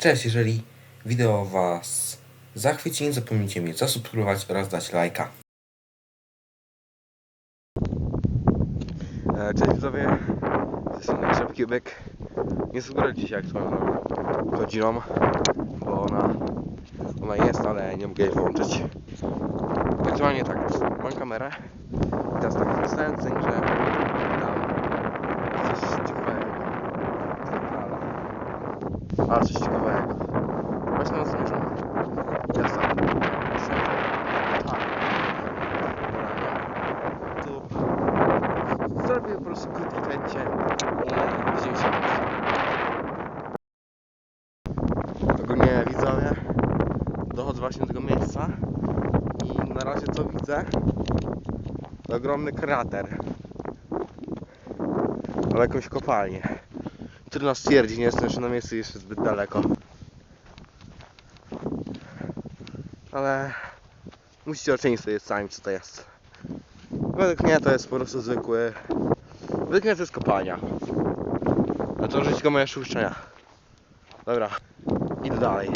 Cześć, jeżeli wideo Was zachwyci, nie zapomnijcie mnie zasubskrybować oraz dać lajka. E, Cześć widzowie, to jest Krzysztof Kubek. Nie sugeruję dzisiaj aktualną godziną, bo ona, ona jest, ale nie mogę jej włączyć. Aktualnie tak, mam kamerę i teraz tak, dostałem cynk, że tam coś ciekawego. Zjechała. Ale coś ciekawego. Właśnie na zmierzam. Tak, tu Zrobię po prostu krótkie kręcie. I widzimy się. Ogólnie widzowie dochodzę właśnie do tego miejsca i na razie co widzę? To ogromny krater. Ale jakąś kopalnię trudno stwierdzić, nie jestem jeszcze na miejscu jeszcze zbyt daleko ale musicie ocenić sobie sami co to jest Według mnie to jest po prostu zwykły. Według mnie to jest kopalnia. A to żyć go moje szuszczenia. Dobra, idę dalej.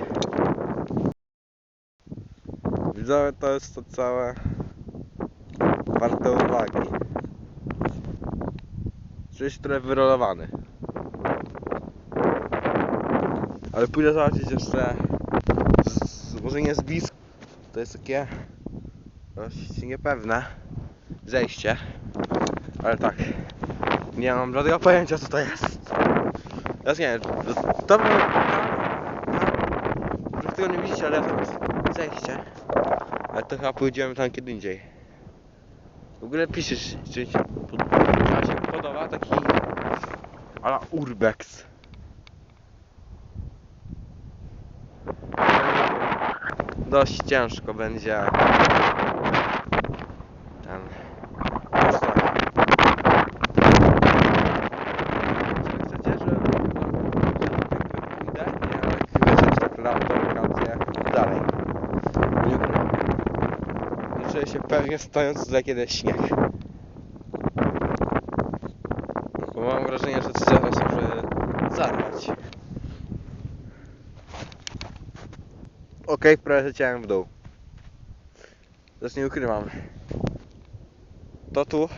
Widzowie, to jest to całe warte uwagi. Się trochę wyrolowany. Ale pójdę zobaczyć jeszcze z, może nie z bliska. To jest takie dość niepewne zejście. Ale tak, nie mam żadnego pojęcia co to jest. Teraz nie wiem, to, było może tego nie widzicie, ale to jest zejście. Ale to chyba pójdziemy tam kiedy indziej. W ogóle piszesz, czy czy się podoba taki ala urbex. Dość ciężko będzie ten Chcecie, że pójdę? Nie, jak wiecie, tak laptop, wakacje i dalej. Nie się pewnie stojąc za kiedyś śnieg. Bo mam wrażenie, że zaraz może zarwać. Okej, prawie leciałem w dół. Teraz nie ukrywam. To tu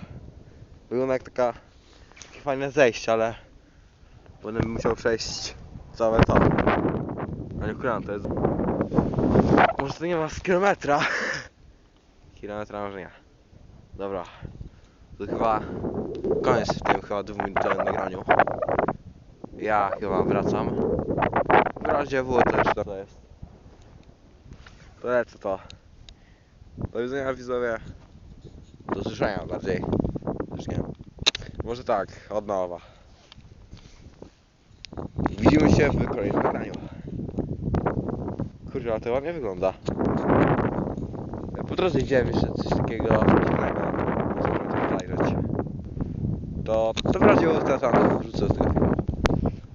wygląda jak taka fajne zejście, ale będę musiał przejść całe to. A nie ukrywam, to jest... Może to nie ma z kilometra. Kilometra może nie. Dobra. To chyba koniec w tym chyba dwuminutowym nagraniu. Ja chyba wracam. W razie W też to jest. To lecę to. Do widzenia widzowie. Do słyszenia bardziej. Już nie. Może tak, od nowa. Widzimy się w kolejnym nagraniu. Kurwa, to ładnie wygląda. Po drodze widziałem jeszcze coś takiego dziwnego. Możemy to zajrzeć. To, to w razie teraz wrzucę z tego filmu.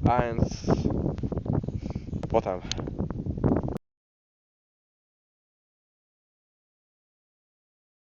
A więc... Potem.